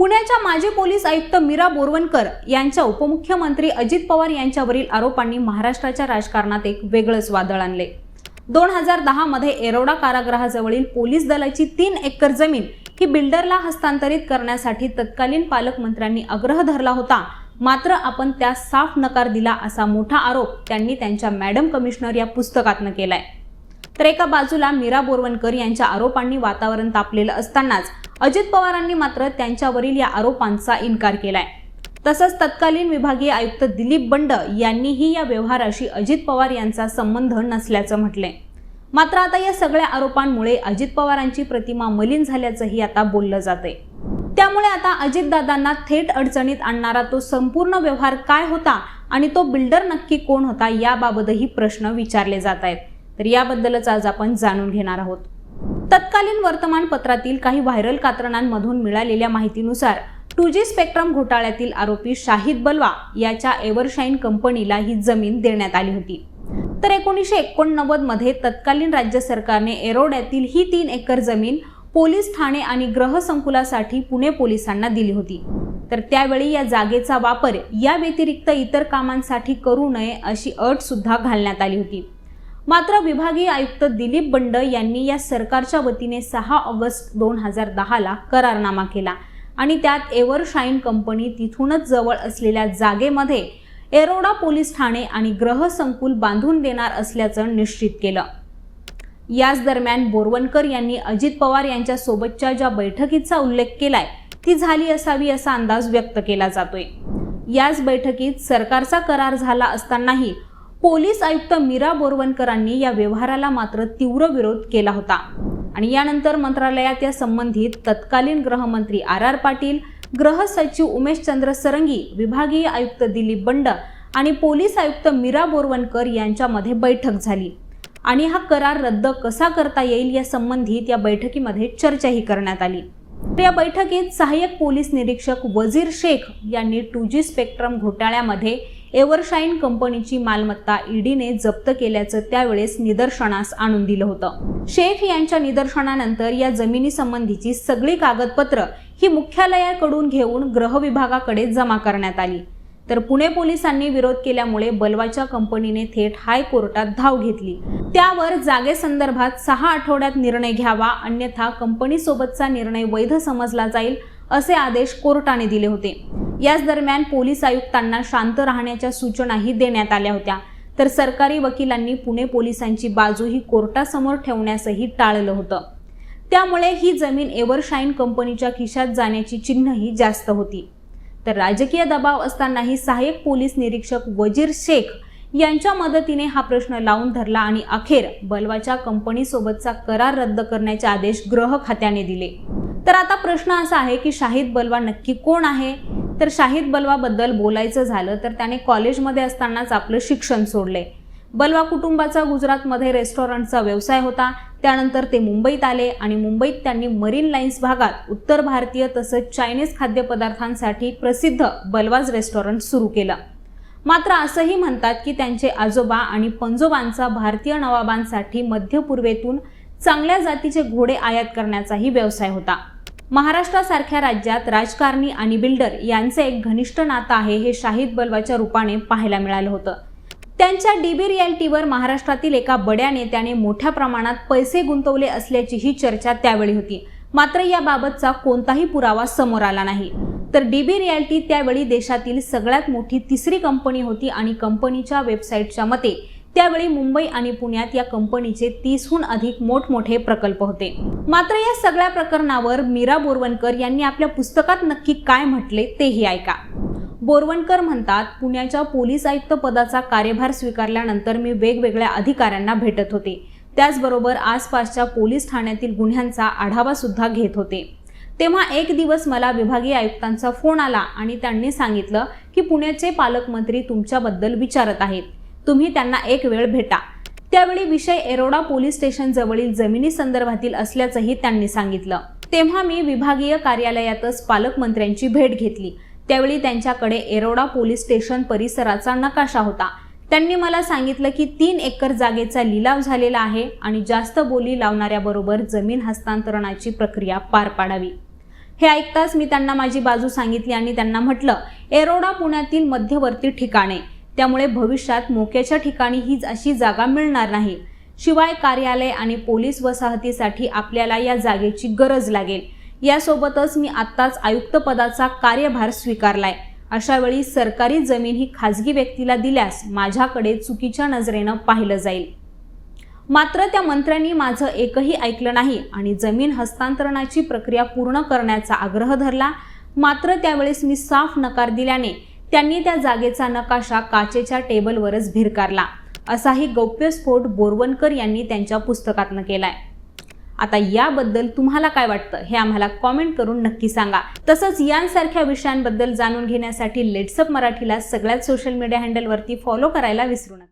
पुण्याच्या माजी पोलीस आयुक्त मीरा बोरवणकर यांच्या उपमुख्यमंत्री अजित पवार यांच्यावरील आरोपांनी महाराष्ट्राच्या राजकारणात एक वेगळंच वादळ आणले. दोन हजार दहामध्ये एरोडा कारागृहाजवळील पोलीस दलाची तीन एकर जमीन ही बिल्डरला हस्तांतरित करण्यासाठी तत्कालीन पालकमंत्र्यांनी आग्रह धरला होता. मात्र आपण त्यास साफ नकार दिला असा मोठा आरोप त्यांनी त्यांच्या मॅडम कमिशनर या पुस्तकातनं केलाय. तर एका बाजूला मीरा बोरवणकर यांच्या आरोपांनी वातावरण तापलेलं असतानाच अजित पवारांनी मात्र त्यांच्यावरील या आरोपांचा इन्कार केलाय. तसंच तत्कालीन विभागीय आयुक्त दिलीप बंड यांनीही या व्यवहाराशी अजित पवार यांचा संबंध नसल्याचं म्हटलंय. मात्र आता या सगळ्या आरोपांमुळे अजित पवारांची प्रतिमा मलिन झाल्याचंही आता बोललं जातंय. त्यामुळे आता अजितदादांना थेट अडचणीत आणणारा तो संपूर्ण व्यवहार काय होता आणि तो बिल्डर नक्की कोण होता याबाबतही प्रश्न विचारले जात आहेत. तर याबद्दलच आज आपण जाणून घेणार आहोत. तत्कालीन वर्तमानपत्रातील काही व्हायरल कात्रणांमधून मिळालेल्या माहितीनुसार टू जी स्पेक्ट्रम घोटाळ्यातील आरोपी शाहिद बलवा याच्या एव्हरशाईन कंपनीला ही जमीन देण्यात आली होती. तर एकोणीसशे एकोणनव्वदमध्ये तत्कालीन राज्य सरकारने एरोड्यातील ही तीन एकर जमीन पोलीस ठाणे आणि ग्रहसंकुलासाठी पुणे पोलिसांना दिली होती. तर त्यावेळी या जागेचा वापर या व्यतिरिक्त इतर कामांसाठी करू नये अशी अट सुद्धा घालण्यात आली होती. मात्र विभागीय आयुक्त दिलीप बंड यांनी या सरकारच्या वतीने सहा ऑगस्ट दोन हजार दहाला करारनामा केला. आणि त्यात एव्हरशाईन कंपनी तिथूनच जवळ असलेल्या जागेमध्ये एरोडा पोलीस ठाणे आणि ग्रह संकुल बांधून देणार असल्याचं निश्चित केलं. याच दरम्यान बोरवणकर यांनी अजित पवार यांच्या सोबतच्या ज्या बैठकीचा उल्लेख केलाय ती झाली असावी असा अंदाज व्यक्त केला जातोय. याच बैठकीत सरकारचा करार झाला असतानाही पोलीस आयुक्त मीरा बोरवणकरांनी या व्यवहाराला मात्र तीव्र विरोध केला होता. आणि यानंतर मंत्रालयात या संबंधित तत्कालीन गृहमंत्री आर आर पाटील गृह सचिव उमेश चंद्र सरंगी विभागीय आयुक्त दिलीप बंड आणि पोलीस आयुक्त मीरा बोरवणकर यांच्यामध्ये बैठक झाली. आणि हा करार रद्द कसा करता येईल या संबंधित या बैठकीमध्ये चर्चाही करण्यात आली. तर या बैठकीत सहाय्यक पोलीस निरीक्षक वजीर शेख यांनी टू जी स्पेक्ट्रम घोटाळ्यामध्ये एव्हरशाईन कंपनीची मालमत्ता ईडीने जप्त केल्याचं त्यावेळेस निदर्शनास आणून दिलं होतं. शेख यांच्या निदर्शनानंतर या जमिनी संबंधीची सगळी कागदपत्र ही मुख्यालयाकडून घेऊन गृह विभागाकडे जमा करण्यात आली. तर पुणे पोलिसांनी विरोध केल्यामुळे बलवाच्या कंपनीने थेट हायकोर्टात धाव घेतली. त्यावर जागेसंदर्भात सहा आठवड्यात निर्णय घ्यावा अन्यथा कंपनीसोबतचा निर्णय वैध समजला जाईल असे आदेश कोर्टाने दिले होते. याच दरम्यान पोलीस आयुक्तांना शांत राहण्याच्या सूचनाही देण्यात आल्या होत्या. तर सरकारी वकिलांनी पुणे पोलिसांची बाजूही कोर्टासमोर ठेवण्यासही टाळलं होतं. त्यामुळे ही जमीन एव्हरशाईन कंपनीच्या खिशात जाण्याची चिन्हही जास्त होती. तर राजकीय दबाव असतानाही सहाय्यक पोलीस निरीक्षक वजीर शेख यांच्या मदतीने हा प्रश्न लावून धरला आणि अखेर बलवाच्या कंपनीसोबतचा करार रद्द करण्याचे आदेश ग्रह खात्याने दिले. तर आता प्रश्न असा आहे की शाहिद बलवा नक्की कोण आहे? तर शाहिद बलवाबद्दल बोलायचं झालं तर त्याने कॉलेजमध्ये असतानाच आपलं शिक्षण सोडले. बलवा कुटुंबाचा गुजरातमध्ये रेस्टॉरंटचा व्यवसाय होता. त्यानंतर ते मुंबईत आले आणि मुंबईत त्यांनी मरीन लाईन्स भागात उत्तर भारतीय तसंच चायनीज खाद्यपदार्थांसाठी प्रसिद्ध बलवाज रेस्टॉरंट सुरू केलं. मात्र असंही म्हणतात की त्यांचे आजोबा आणि पंजोबांचा भारतीय नवाबांसाठी मध्य पूर्वेतून चांगल्या जातीचे घोडे आयात करण्याचाही व्यवसाय होता. महाराष्ट्रासारख्या राज्यात राजकारणी आणि बिल्डर यांचे एक घनिष्ठ नातं आहे हे शाहिद बलवाच्या रूपाने पाहायला मिळालं होतं. त्यांच्या डीबी रियालिटीवर महाराष्ट्रातील एका बड्या नेत्याने मोठ्या प्रमाणात पैसे गुंतवले असल्याचीही चर्चा त्यावेळी होती. मात्र याबाबतचा कोणताही पुरावा समोर आला नाही. तर डीबी रियालिटी त्यावेळी देशातील सगळ्यात मोठी तिसरी कंपनी होती आणि कंपनीच्या वेबसाईटच्या मते त्यावेळी मुंबई आणि पुण्यात या कंपनीचे तीसहून अधिक मोठमोठे प्रकल्प होते. मात्र या सगळ्या प्रकरणावर मीरा बोरवणकर यांनी आपल्या पुस्तकात नक्की काय म्हटले तेही ऐका. बोरवणकर म्हणतात पुण्याच्या पोलीस आयुक्त पदाचा कार्यभार स्वीकारल्यानंतर मी वेगवेगळ्या अधिकाऱ्यांना भेटत होते. त्याचबरोबर आसपासच्या पोलीस ठाण्यातील गुन्ह्यांचा आढावा सुद्धा घेत होते. तेव्हा एक दिवस मला विभागीय आयुक्तांचा फोन आला आणि त्यांनी सांगितलं की पुण्याचे पालकमंत्री तुमच्याबद्दल विचारत आहेत. तुम्ही त्यांना एक वेळ भेटा. त्यावेळी विषय एरोडा पोलीस स्टेशन जवळील जमिनी संदर्भातील असल्याचंही त्यांनी सांगितलं. तेव्हा मी विभागीय कार्यालयातच पालकमंत्र्यांची भेट घेतली. त्यावेळी त्यांच्याकडे एरोडा पोलीस स्टेशन परिसराचा नकाशा होता. त्यांनी मला सांगितलं की तीन एकर जागेचा लिलाव झालेला आहे आणि जास्त बोली लावणाऱ्याबरोबर जमीन हस्तांतरणाची प्रक्रिया पार पाडावी. हे ऐकताच मी त्यांना माझी बाजू सांगितली आणि त्यांना म्हटलं एरोडा पुण्यातील मध्यवर्ती ठिकाणे. त्यामुळे भविष्यात मोक्याच्या ठिकाणी हीच अशी जागा मिळणार नाही. शिवाय कार्यालय आणि पोलीस वसाहतीसाठी आपल्याला या जागेची गरज लागेल. यासोबतच मी आत्ताच आयुक्त पदाचा कार्यभार स्वीकारलाय. अशा वेळी सरकारी जमीन ही खाजगी व्यक्तीला दिल्यास माझ्याकडे चुकीच्या नजरेनं पाहिलं जाईल. मात्र त्या मंत्र्यांनी माझं एकही ऐकलं नाही आणि जमीन हस्तांतरणाची प्रक्रिया पूर्ण करण्याचा आग्रह धरला. मात्र त्यावेळेस मी साफ नकार दिल्याने त्यांनी त्या जागेचा नकाशा काचेच्या टेबलवरच भिरकारला. असाही गौप्यस्फोट बोरवणकर यांनी त्यांच्या पुस्तकातनं केलाय. आता याबद्दल तुम्हाला काय वाटतं हे आम्हाला कॉमेंट करून नक्की सांगा. तसंच यांसारख्या विषयांबद्दल जाणून घेण्यासाठी लेट्सअप मराठीला सगळ्याच सोशल मीडिया हँडलवरती फॉलो करायला विसरू नका.